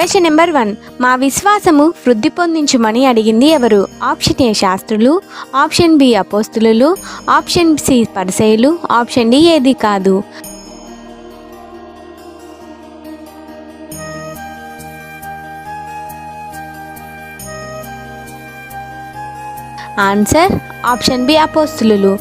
Question number one మా విశ్వాసము వృద్ధి పొందించుమని అడిగింది ఎవరు? ఆప్షన్ ఏ శాస్త్రులు ఆప్షన్ బి అపోస్తులు ఆప్షన్ సి పరిసయులు ఆప్షన్ డి ఏది కాదు. ఆన్సర్ ఆప్షన్ బి అపోస్తులు.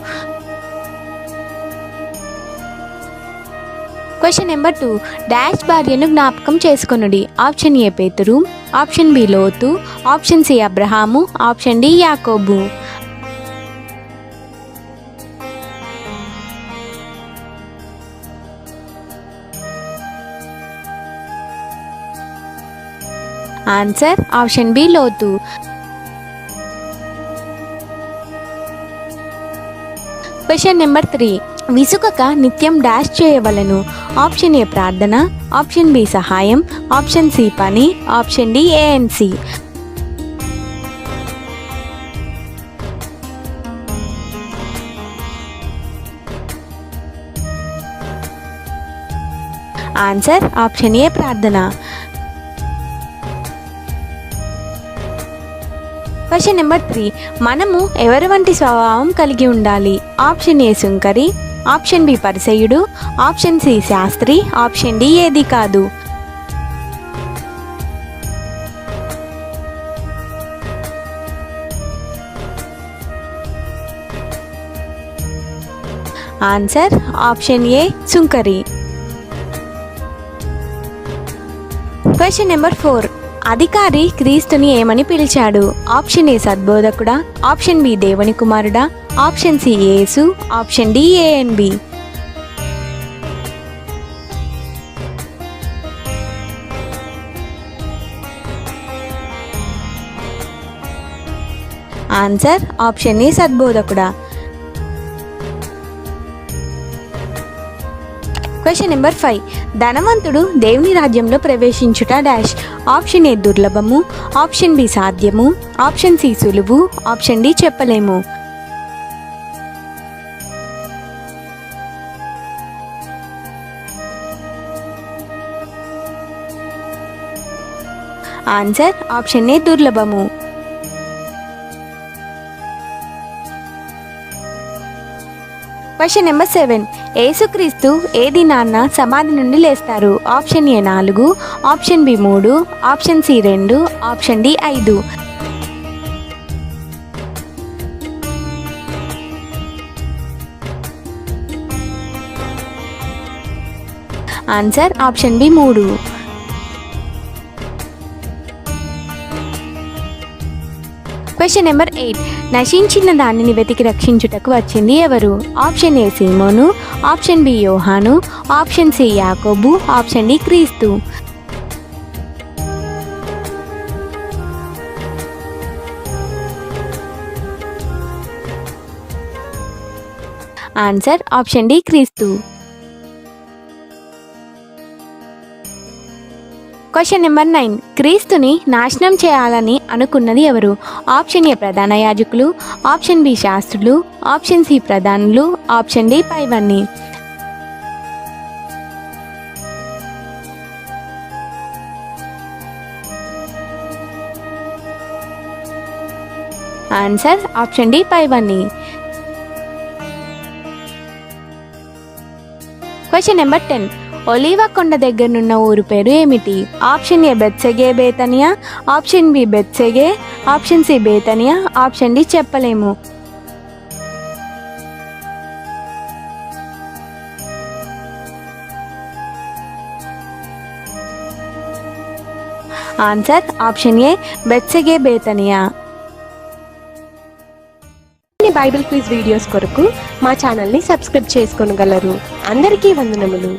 Question number two. డాష్ భార్యను జ్ఞాపకం చేసుకొనుడి. ఆప్షన్ ఏ పేతురు ఆప్షన్ బి లోతు ఆప్షన్ సి అబ్రహాము ఆప్షన్ డి యాకోబు. ఆన్సర్ ఆప్షన్ బి లోతు. Question number three. విసుకక నిత్యం డాష్ చేయవలను. ఆప్షన్ ఏ ప్రార్థన ఆప్షన్ బి సహాయం ఆప్షన్ సి పని ఆప్షన్ డి ఏఎన్సి ఆన్సర్ ఆప్షన్ ఏ ప్రార్థన. Question number three. మనము ఎవరి వంటి స్వభావం కలిగి ఉండాలి? ఆప్షన్ ఏ సుంకరి ఆప్షన్ బి పరిసయుడు ఆప్షన్ సి శాస్త్రి ఆప్షన్ డి ఏది కాదు. Answer option A Sunkari. Question number four. అధికారి క్రీస్తుని ఏమని పిలిచాడు? ఆప్షన్ ఏ సద్బోధకుడా? ఆప్షన్ బి దేవుని కుమారుడా? ఆప్షన్ సి ఏసు ఆప్షన్ డి ఏఎన్ బి. Answer option A సద్బోధకుడా? Question number five. ధనవంతుడు దేవుని రాజ్యంలో ప్రవేశించుట డాష్. ఆప్షన్ ఏ దుర్లభము ఆప్షన్ బి సాధ్యము ఆప్షన్ సి సులువు ఆప్షన్ డి చెప్పలేము. Answer option A దుర్లభము. Question number seven. ఏసుక్రీస్తు ఏ దినాన్న సమాధి నుండి లేస్తారు? ఆప్షన్ ఏ నాలుగు ఆప్షన్ బి మూడు ఆప్షన్ సి రెండు ఆప్షన్ డి ఐదు. ఆన్సర్ ఆప్షన్ బి మూడు. Question number eight. నశించిన దానిని వెతికి రక్షించుటకు వచ్చింది ఎవరు? ఆప్షన్ ఏ సీమోను ఆప్షన్ బి యోహాను ఆప్షన్ సి యాకోబు ఆప్షన్ డి క్రీస్తు. ఆన్సర్ ఆప్షన్ డి క్రీస్తు. Question number nine. క్రీస్తుని నాశనం చేయాలని అనుకున్నది ఎవరు? ఆప్షన్ ఏ ప్రధాన యాజకులు ఆప్షన్ బి శాస్త్రులు ఆప్షన్ సి ప్రధానులు ఆప్షన్ డి పైవన్నీ. ఆన్సర్ ఆప్షన్ డి పైవన్నీ. Question number ten. ఒలీవా కొండ దగ్గరనున్న ఊరు పేరు ఏమిటి? ఆప్షన్ ఏ బెత్సెగే బేతనియా ఆప్షన్ బి బెత్సెగే ఆప్షన్ సి బేతనియా ఆప్షన్ డి చెప్పలేము. ఆన్సర్ ఆప్షన్ ఏ బెత్సెగే బేతనియా. బైబిల్ క్విజ్ వీడియోస్ కొరకు మా ఛానల్ని సబ్స్క్రైబ్ చేసుకోగలరు. అందరికీ వందనములు.